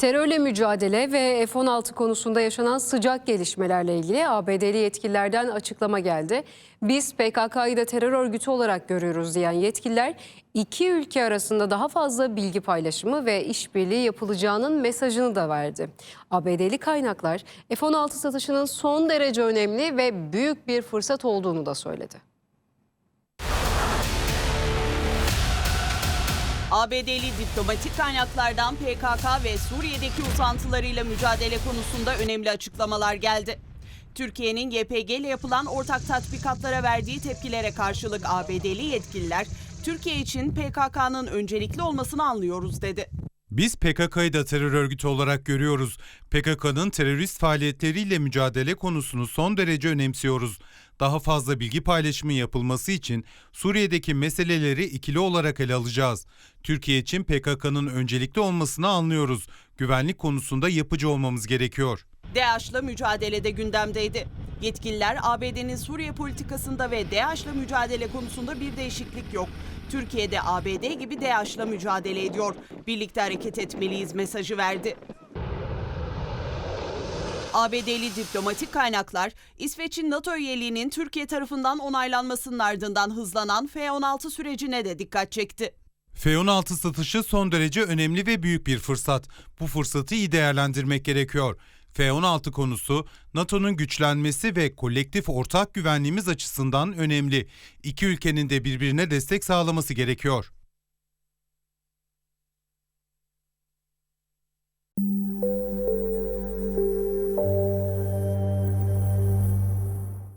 Terörle mücadele ve F-16 konusunda yaşanan sıcak gelişmelerle ilgili ABD'li yetkililerden açıklama geldi. Biz PKK'yı da terör örgütü olarak görüyoruz diyen yetkililer iki ülke arasında daha fazla bilgi paylaşımı ve işbirliği yapılacağının mesajını da verdi. ABD'li kaynaklar F-16 satışının son derece önemli ve büyük bir fırsat olduğunu da söyledi. ABD'li diplomatik kaynaklardan PKK ve Suriye'deki uzantılarıyla mücadele konusunda önemli açıklamalar geldi. Türkiye'nin YPG ile yapılan ortak tatbikatlara verdiği tepkilere karşılık ABD'li yetkililer, Türkiye için PKK'nın öncelikli olmasını anlıyoruz dedi. Biz PKK'yı da terör örgütü olarak görüyoruz. PKK'nın terörist faaliyetleriyle mücadele konusunu son derece önemsiyoruz. Daha fazla bilgi paylaşımı yapılması için Suriye'deki meseleleri ikili olarak ele alacağız. Türkiye için PKK'nın öncelikli olmasını anlıyoruz. Güvenlik konusunda yapıcı olmamız gerekiyor. DAEŞ'la mücadelede gündemdeydi. Yetkililer ABD'nin Suriye politikasında ve DAEŞ'la mücadele konusunda bir değişiklik yok. Türkiye'de ABD gibi DAEŞ'la mücadele ediyor. Birlikte hareket etmeliyiz mesajı verdi. ABD'li diplomatik kaynaklar, İsveç'in NATO üyeliğinin Türkiye tarafından onaylanmasının ardından hızlanan F-16 sürecine de dikkat çekti. F-16 satışı son derece önemli ve büyük bir fırsat. Bu fırsatı iyi değerlendirmek gerekiyor. F-16 konusu NATO'nun güçlenmesi ve kolektif ortak güvenliğimiz açısından önemli. İki ülkenin de birbirine destek sağlaması gerekiyor.